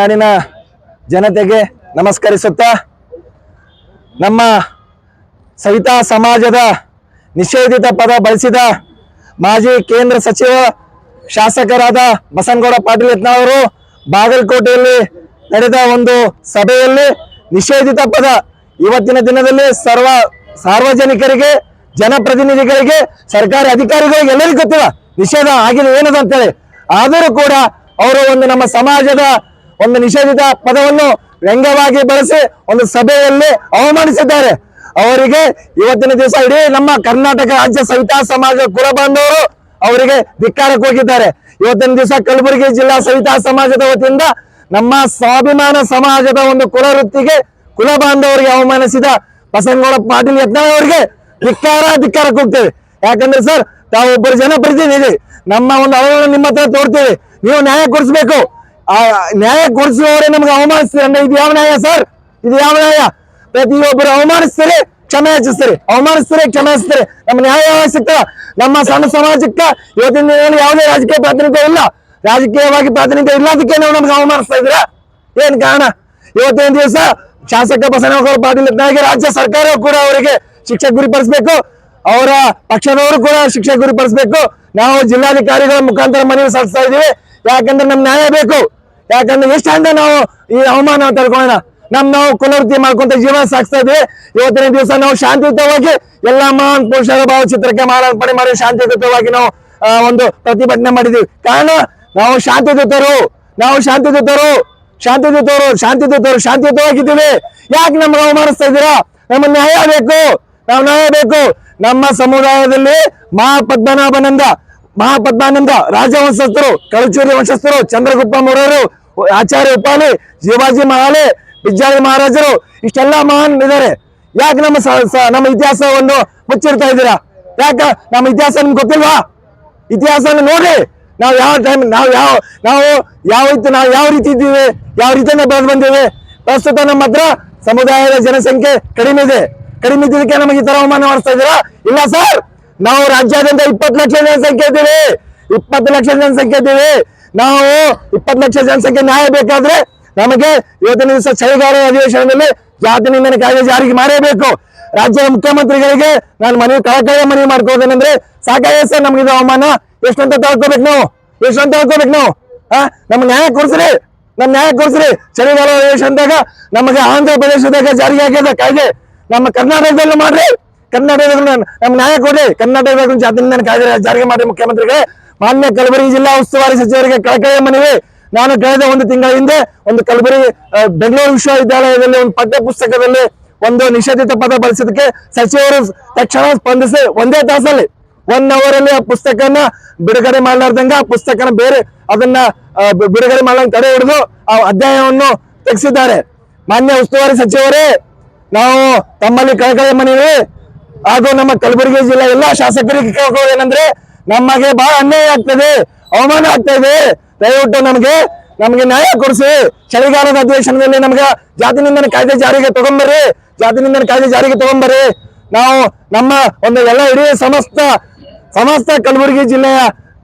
ನಾಡಿನ ಜನತೆಗೆ ನಮಸ್ಕರಿಸುತ್ತಾ ನಮ್ಮ ಸವಿತಾ ಸಮಾಜದ ನಿಷೇಧಿತ ಪದ ಬಳಸಿದ ಮಾಜಿ ಕೇಂದ್ರ ಸಚಿವ ಶಾಸಕರಾದ ಬಸನಗೌಡ ಪಾಟೀಲ್ ಅವರು ಬಾಗಲಕೋಟೆಯಲ್ಲಿ ನಡೆದ ಒಂದು ಸಭೆಯಲ್ಲಿ ನಿಷೇಧಿತ ಪದ ಇವತ್ತಿನ ದಿನದಲ್ಲಿ ಸರ್ವ ಸಾರ್ವಜನಿಕರಿಗೆ, ಜನಪ್ರತಿನಿಧಿಗಳಿಗೆ, ಸರ್ಕಾರಿ ಅಧಿಕಾರಿಗಳಿಗೆ ಎಲ್ಲರಿಗೂ ಗೊತ್ತಿಲ್ಲ ನಿಷೇಧ ಆಗಿದೆ ಏನದು ಅಂತೇಳಿ ಆದರೂ ಕೂಡ ಅವರು ಒಂದು ನಮ್ಮ ಸಮಾಜದ ಒಂದು ನಿಷೇಧಿತ ಪದವನ್ನು ವ್ಯಂಗ್ಯವಾಗಿ ಬಳಸಿ ಒಂದು ಸಭೆಯಲ್ಲಿ ಅವಮಾನಿಸಿದ್ದಾರೆ. ಅವರಿಗೆ ಇವತ್ತಿನ ದಿವಸ ಇಡೀ ನಮ್ಮ ಕರ್ನಾಟಕ ರಾಜ್ಯ ಸವಿತಾ ಸಮಾಜ ಕುಲ ಬಾಂಧವರು ಅವರಿಗೆ ಧಿಕ್ಕಾರಕ್ಕೆ ಹೋಗಿದ್ದಾರೆ ಇವತ್ತಿನ ದಿವಸ ಕಲಬುರಗಿ ಜಿಲ್ಲಾ ಸವಿತಾ ಸಮಾಜದ ವತಿಯಿಂದ ನಮ್ಮ ಸ್ವಾಭಿಮಾನ ಸಮಾಜದ ಒಂದು ಕುಲ ವೃತ್ತಿಗೆ ಕುಲ ಬಾಂಧವರಿಗೆ ಅವಮಾನಿಸಿದ ಬಸನಗೌಡ ಪಾಟೀಲ್ ಯತ್ನಾಳ್ ಅವರಿಗೆ ಧಿಕ್ಕಾರ ಹೋಗ್ತೇವೆ ಯಾಕಂದ್ರೆ ಸರ್, ತಾವು ಜನ ಜನಪ್ರತಿನಿಧಿ. ನಮ್ಮ ಒಂದು ಅಳವನ್ನು ನಿಮ್ಮ ಹತ್ರ ತೋರ್ತೀವಿ. ನೀವು ನ್ಯಾಯ ಕೊಡಿಸ್ಬೇಕು. ಆ ನ್ಯಾಯ ಕೊಡಿಸುವವರೇ ನಮ್ಗೆ ಅವಮಾನಿಸ್ತಾರೆ. ಅಂದ್ರೆ ಇದು ಯಾವ ನ್ಯಾಯ ಸರ್? ಇದು ಯಾವ ನ್ಯಾಯ? ಪ್ರತಿಯೊಬ್ಬರು ಅವಮಾನಿಸ್ತಾರೆ ಕ್ಷಮೆ ಯಾಚಿಸ್ತಾರೆ ಅವಮಾನಿಸ್ತಾರೆ ಕ್ಷಮೆ ಹಚ್ಚಿಸ್ತಾರೆ ನಮ್ಮ ನ್ಯಾಯ ಸಿಗ್ತದ ನಮ್ಮ ಸಣ್ಣ ಸಮಾಜಕ್ಕೆ ಇವತ್ತಿನ ದಿನ ಯಾವುದೇ ರಾಜಕೀಯ ಪ್ರಾತಿನಿಧ್ಯ ಇಲ್ಲ. ರಾಜಕೀಯವಾಗಿ ಪ್ರಾತಿನಿಧ್ಯ ಇಲ್ಲದಕ್ಕೆ ನೀವು ನಮ್ಗೆ ಅವಮಾನಿಸ್ತಾ ಇದ್ದೀರಾ? ಏನ್ ಕಾರಣ? ಇವತ್ತಿನ ದಿವಸ ಶಾಸಕ ಬಸನಗೌಡ ಪಾಟೀಲ್ ಇದ್ದಾಗೆ ರಾಜ್ಯ ಸರ್ಕಾರ ಕೂಡ ಅವರಿಗೆ ಶಿಕ್ಷೆ ಗುರಿಪಡಿಸಬೇಕು. ಅವರ ಪಕ್ಷದವರು ಕೂಡ ಶಿಕ್ಷೆ ಗುರಿಪಡಿಸಬೇಕು. ನಾವು ಜಿಲ್ಲಾಧಿಕಾರಿಗಳ ಮುಖಾಂತರ ಮನವಿ ಸಲ್ಲಿಸ್ತಾ ಇದೀವಿ ಯಾಕಂದ್ರೆ ನಮ್ ನ್ಯಾಯ ಬೇಕು. ಯಾಕಂದ್ರೆ ಎಷ್ಟಂದ ನಾವು ಈ ಅವಮಾನ ತಡ್ಕೊಳ್ಳೋಣ ನಮ್ ನಾವು ಕುಲವೃತ್ತಿ ಮಾಡ್ಕೊಂತ ಜೀವನ ಸಾಗಿಸ್ತಾ ಇದ್ವಿ. ಇವತ್ತಿನ ದಿವಸ ನಾವು ಶಾಂತಿಯುತವಾಗಿ ಎಲ್ಲಾ ಮಹಾನ್ ಪುರುಷರ ಭಾವಚಿತ್ರಕ್ಕೆ ಮಾಲಾರ್ಪಣೆ ಮಾಡಿ ಶಾಂತಿಯುತವಾಗಿ ನಾವು ಒಂದು ಪ್ರತಿಭಟನೆ ಮಾಡಿದೀವಿ. ಕಾರಣ ನಾವು ಶಾಂತಿಯುತರು ನಾವು ಶಾಂತಿಯುತರು ಶಾಂತಿಯುತರು ಶಾಂತಿಯುತರು, ಶಾಂತಿಯುತವಾಗಿದ್ದೀವಿ. ಯಾಕೆ ನಮ್ಗೆ ಅವಮಾನಿಸ್ತಾ ಇದ್ದೀರಾ? ನಮ್ಮ ನ್ಯಾಯ ಬೇಕು. ನಾವು ನ್ಯಾಯ ಬೇಕು. ನಮ್ಮ ಸಮುದಾಯದಲ್ಲಿ ಮಹಾಪದ್ಮನಾಭನಂದ, ಮಹಾಪದ್ಮಾನಂದ ರಾಜವಂಶಸ್ಥರು, ಕಳಚೂರಿ ವಂಶಸ್ಥರು ಚಂದ್ರಗುಪ್ತ ಮೊರರು ಆಚಾರ್ಯ ಉಪಾಲಿ, ಶಿವಾಜಿ ಮಹಾಲೆ ಬಿಜ್ಜಾಳಿ ಮಹಾರಾಜರು ಇಷ್ಟೆಲ್ಲ ಮಹಾನ್ ಇದ್ದಾರೆ ಯಾಕೆ ನಮ್ಮ ನಮ್ಮ ಇತಿಹಾಸವನ್ನು ಮುಚ್ಚಿರ್ತಾ ಇದ್ದೀರಾ? ಯಾಕ? ನಮ್ಮ ಇತಿಹಾಸ ನಿಮ್ಗೆ ಗೊತ್ತಿಲ್ವಾ? ಇತಿಹಾಸನ ನೋಡ್ರಿ ನಾವು ಯಾವ ಟೈಮ್ ನಾವು ಯಾವ ನಾವು ಯಾವ ರೀತಿ ನಾವು ಯಾವ ರೀತಿ ಇದ್ದೀವಿ? ಯಾವ ರೀತಿಯಿಂದ ಬೆಳೆದು ಬಂದೇವೆ? ಪ್ರಸ್ತುತ ನಮ್ಮ ಹತ್ರ ಸಮುದಾಯದ ಜನಸಂಖ್ಯೆ ಕಡಿಮೆ ಇದೆ. ಕಡಿಮೆ ಇದ್ದಿದ್ದಕ್ಕೆ ನಮಗೆ ಈ ತರ ಅವಮಾನ ಮಾಡಿಸ್ತಾ ಇದ್ದೀರಾ? ಇಲ್ಲ ಸರ್. ನಾವು ರಾಜ್ಯಾದ್ಯಂತ ಇಪ್ಪತ್ತು ಲಕ್ಷ ಜನಸಂಖ್ಯೆ ಇದ್ದೀವಿ. ಇಪ್ಪತ್ತು ಲಕ್ಷ ಜನಸಂಖ್ಯೆ ಇದ್ದೀವಿ. ನಾವು ಇಪ್ಪತ್ತು ಲಕ್ಷ ಜನಸಂಖ್ಯೆ ನ್ಯಾಯ ಬೇಕಾದ್ರೆ ನಮಗೆ ಇವತ್ತಿನ ದಿವಸ ಚಳಿಗಾಲ ಅಧಿವೇಶನದಲ್ಲಿ ಜಾತಿ ನಿಂದನೆ ಕಾಯ್ದೆ ಜಾರಿಗೆ ಮಾಡೇಬೇಕು ರಾಜ್ಯದ ಮುಖ್ಯಮಂತ್ರಿಗಳಿಗೆ ನಾನು ಮನವಿ ಕಳಕಳಿಯ ಮನವಿ ಮಾಡ್ಕೋದೇನಂದ್ರೆ ಸಾಕಾಗಿದೆ ಸರ್, ನಮ್ಗೆ ಇದು ಅವಮಾನ. ಎಷ್ಟಂತ ತಳ್ಕೋಬೇಕು ನಾವು? ಎಷ್ಟಂತ ತಳ್ಕೋಬೇಕು ನಾವು? ಹಾ ನಮ್ ನ್ಯಾಯ ಕೊಡ್ಸ್ರಿ. ನಮ್ ನ್ಯಾಯ ಕೊಡ್ಸ್ರಿ. ಚಳಿಗಾಲ ಅಧಿವೇಶನದಾಗ ನಮಗೆ ಆಂಧ್ರ ಪ್ರದೇಶದಾಗ ಜಾರಿಗೆ ಆಗ್ಯದ ಕಾಯ್ದೆ ನಮ್ಮ ಕರ್ನಾಟಕದಲ್ಲೂ ಮಾಡ್ರಿ. ಕರ್ನಾಟಕದ ನಮ್ ನ್ಯಾಯ ಕೊಡ್ರಿ. ಕರ್ನಾಟಕದಾಗ ಜಾತಿ ನಿಂದನೆ ಕಾಯ್ದೆ ಜಾರಿಗೆ ಮಾಡಿ ಮುಖ್ಯಮಂತ್ರಿಗೆ. ಮಾನ್ಯ ಕಲಬುರಗಿ ಜಿಲ್ಲಾ ಉಸ್ತುವಾರಿ ಸಚಿವರಿಗೆ ಕಳಕಳಿಯ ಮನವಿ. ನಾನು ಕಳೆದ ಒಂದು ತಿಂಗಳ ಹಿಂದೆ ಒಂದು ಕಲಬುರಗಿ ಬೆಂಗಳೂರು ವಿಶ್ವವಿದ್ಯಾಲಯದಲ್ಲಿ ಒಂದು ಪಠ್ಯ ಪುಸ್ತಕದಲ್ಲಿ ಒಂದು ನಿಷೇಧಿತ ಪದ ಬಳಸಿದಕ್ಕೆ ಸಚಿವರು ತಕ್ಷಣ ಸ್ಪಂದಿಸಿ ಒಂದೇ ತಾಸಲ್ಲಿ ಒನ್ ಅವರ್ ಅಲ್ಲಿ ಆ ಪುಸ್ತಕನ ಬಿಡುಗಡೆ ಮಾಡಲಾರ್ದಂಗ ಆ ಪುಸ್ತಕನ ಬೇರೆ ಅದನ್ನ ಬಿಡುಗಡೆ ಮಾಡಂಗ್ ತಡೆ ಹಿಡಿದು ಆ ಅಧ್ಯಾಯವನ್ನು ತೆಗೆಸಿದ್ದಾರೆ. ಮಾನ್ಯ ಉಸ್ತುವಾರಿ ಸಚಿವರೇ, ನಾವು ತಮ್ಮಲ್ಲಿ ಕಳಕಳಿ ಮನವಿ. ಹಾಗೂ ನಮ್ಮ ಕಲಬುರಗಿ ಜಿಲ್ಲೆ ಎಲ್ಲಾ ಶಾಸಕರಿಗೆ ಕೇಳ್ಕೊಳ್ಳೋದು ಏನಂದ್ರೆ ನಮಗೆ ಬಹಳ ಅನ್ಯಾಯ ಆಗ್ತದೆ, ಅವಮಾನ ಆಗ್ತಾ ದಯವಿಟ್ಟು ನಮಗೆ ನಮಗೆ ನ್ಯಾಯ ಕೊಡಿಸಿ. ಚಳಿಗಾಲದ ಅಧಿವೇಶನದಲ್ಲಿ ನಮ್ಗೆ ಜಾತಿ ನಿಂದನೆ ಕಾಯ್ದೆ ಜಾರಿಗೆ ತಗೊಂಬರ್ರಿ. ಜಾತಿ ನಿಂದನೆ ಕಾಯ್ದೆ ಜಾರಿಗೆ ತಗೊಂಬರ್ರಿ. ನಾವು ನಮ್ಮ ಒಂದು ಎಲ್ಲ ಇಡೀ ಸಮಸ್ತ ಸಮಸ್ತ ಕಲಬುರಗಿ ಜಿಲ್ಲೆಯ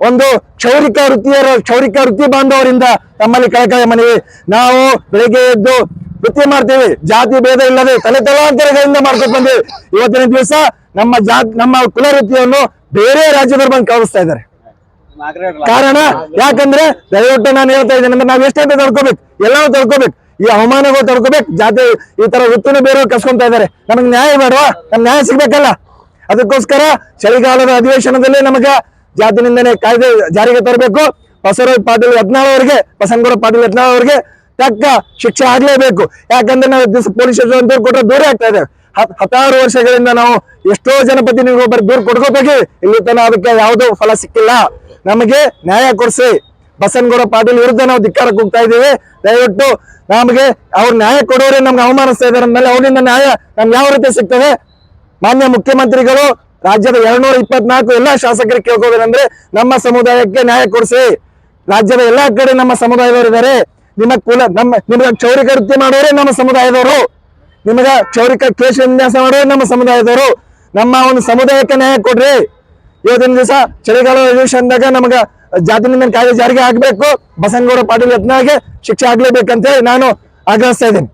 ಒಂದು ಕ್ಷೌರಿಕ ವೃತ್ತಿಯರ, ಕ್ಷೌರಿಕ ವೃತ್ತಿ ಬಾಂಧವರಿಂದ ನಮ್ಮಲ್ಲಿ ಕಳಕಾಯ ಮನವಿ. ನಾವು ಬೆಳಿಗ್ಗೆ ಎದ್ದು ವೃತ್ತಿ ಮಾಡ್ತೀವಿ. ಜಾತಿ ಭೇದ ಇಲ್ಲದೆ ತಲೆ ತಲಾಂತರಗಳಿಂದ ಮಾಡ್ಕೊಂಡು ಬಂದಿವಿ. ಇವತ್ತಿನ ದಿವಸ ನಮ್ಮ ಜಾತಿ, ನಮ್ಮ ಕುಲ ವೃತ್ತಿಯನ್ನು ಬೇರೆ ರಾಜ್ಯದವ್ರು ಬಂದು ಕಾಣಿಸ್ತಾ ಇದಾರೆ ಕಾರಣ ಯಾಕಂದ್ರೆ ದಯವಿಟ್ಟು ನಾನು ಹೇಳ್ತಾ ಇದ್ದೇನೆ ಅಂದ್ರೆ ನಾವ್ ಎಷ್ಟಂತ ತಡ್ಕೋಬೇಕು ಎಲ್ಲಾನು ತಡ್ಕೋಬೇಕು ಈ ಅವಮಾನಗಳು ತಡ್ಕೋಬೇಕು ಜಾತಿ, ಈ ತರ ವೃತ್ತಿನ ಬೇರೆ ಕಸ್ಕೊಂತ ಇದಾರೆ ನಮಗ್ ನ್ಯಾಯ ಬೇಡವಾ? ನಮ್ ನ್ಯಾಯ ಸಿಗ್ಬೇಕಲ್ಲ. ಅದಕ್ಕೋಸ್ಕರ ಚಳಿಗಾಲದ ಅಧಿವೇಶನದಲ್ಲಿ ನಮಗ ಜಾತಿ ನಿಂದನೆ ಕಾಯ್ದೆ ಜಾರಿಗೆ ತರಬೇಕು. ಬಸವರಾಜ್ ಪಾಟೀಲ್ ಯತ್ನಾಳ್ ಅವರಿಗೆ ಬಸನಗೌಡ ಪಾಟೀಲ್ ಯತ್ನಾಳ್ ಅವರಿಗೆ ತಕ್ಕ ಶಿಕ್ಷೆ ಆಗ್ಲೇಬೇಕು. ಯಾಕಂದ್ರೆ ನಾವು ಪೊಲೀಸ್ ಅಂತ ಕೊಟ್ಟರೆ ದೂರ ಆಗ್ತಾ ಇದೆ. ಹತ್- ಹತ್ತಾರು ವರ್ಷಗಳಿಂದ ನಾವು ಎಷ್ಟೋ ಜನಪ್ರತಿನಿಧಿಗಳು ಬರೀ ದೂರ್ ಕೊಡ್ಕೋಬೇಕು. ಇಲ್ಲಿ ತನಕ ಅದಕ್ಕೆ ಯಾವುದೋ ಫಲ ಸಿಕ್ಕಿಲ್ಲ. ನಮಗೆ ನ್ಯಾಯ ಕೊಡಿಸಿ. ಬಸನಗೌಡ ಪಾಟೀಲ್ ವಿರುದ್ಧ ನಾವು ಧಿಕ್ಕಾರಕ್ಕೆ ಹೋಗ್ತಾ ಇದ್ದೀವಿ. ದಯವಿಟ್ಟು ನಮಗೆ ಅವ್ರ ನ್ಯಾಯ ಕೊಡೋರೆ ನಮ್ಗೆ ಅವಮಾನಿಸ್ತಾ ಇದ್ದಾರೆ. ಅಂದ್ಮೇಲೆ ಅವರಿಂದ ನ್ಯಾಯ ನಮ್ಗೆ ಯಾವ ರೀತಿ ಸಿಗ್ತದೆ? ಮಾನ್ಯ ಮುಖ್ಯಮಂತ್ರಿಗಳು, ರಾಜ್ಯದ ಎರಡ್ನೂರ ಇಪ್ಪತ್ನಾಲ್ಕು ಎಲ್ಲಾ ಶಾಸಕರಿಗೆ ಕೇಳ್ಕೋಬೇಕಂದ್ರೆ ನಮ್ಮ ಸಮುದಾಯಕ್ಕೆ ನ್ಯಾಯ ಕೊಡಿಸಿ. ರಾಜ್ಯದ ಎಲ್ಲಾ ಕಡೆ ನಮ್ಮ ಸಮುದಾಯದವರು ಇದ್ದಾರೆ ನಿಮ್ಮ ಕುಲ, ನಮ್ಮ, ನಿಮ್ಗೆ ಕ್ಷೌರಿಕ ವೃತ್ತಿ ಮಾಡೋರೇ ನಮ್ಮ ಸಮುದಾಯದವರು. ನಿಮಗ ಕ್ಷೌರಿಕ ಕೇಶ ವಿನ್ಯಾಸ ಮಾಡೋರೇ ನಮ್ಮ ಸಮುದಾಯದವರು. ನಮ್ಮ ಒಂದು ಸಮುದಾಯಕ್ಕೆ ನ್ಯಾಯ ಕೊಡ್ರಿ. ಇವತ್ತಿನ ದಿವಸ ಚಳಿಗಾಲ ಅಧಿವೇಶನದಾಗ ನಮಗ ಜಾತಿ ನಿಂದ ಕಾಯ್ದೆ ಜಾರಿಗೆ ಆಗ್ಬೇಕು ಬಸನಗೌಡ ಪಾಟೀಲ್ ಯತ್ನಾಗೆ ಶಿಕ್ಷೆ ಆಗ್ಲೇಬೇಕಂತ ಹೇಳಿ ನಾನು ಆಗ್ರಹಿಸ್ತಾ ಇದ್ದೀನಿ.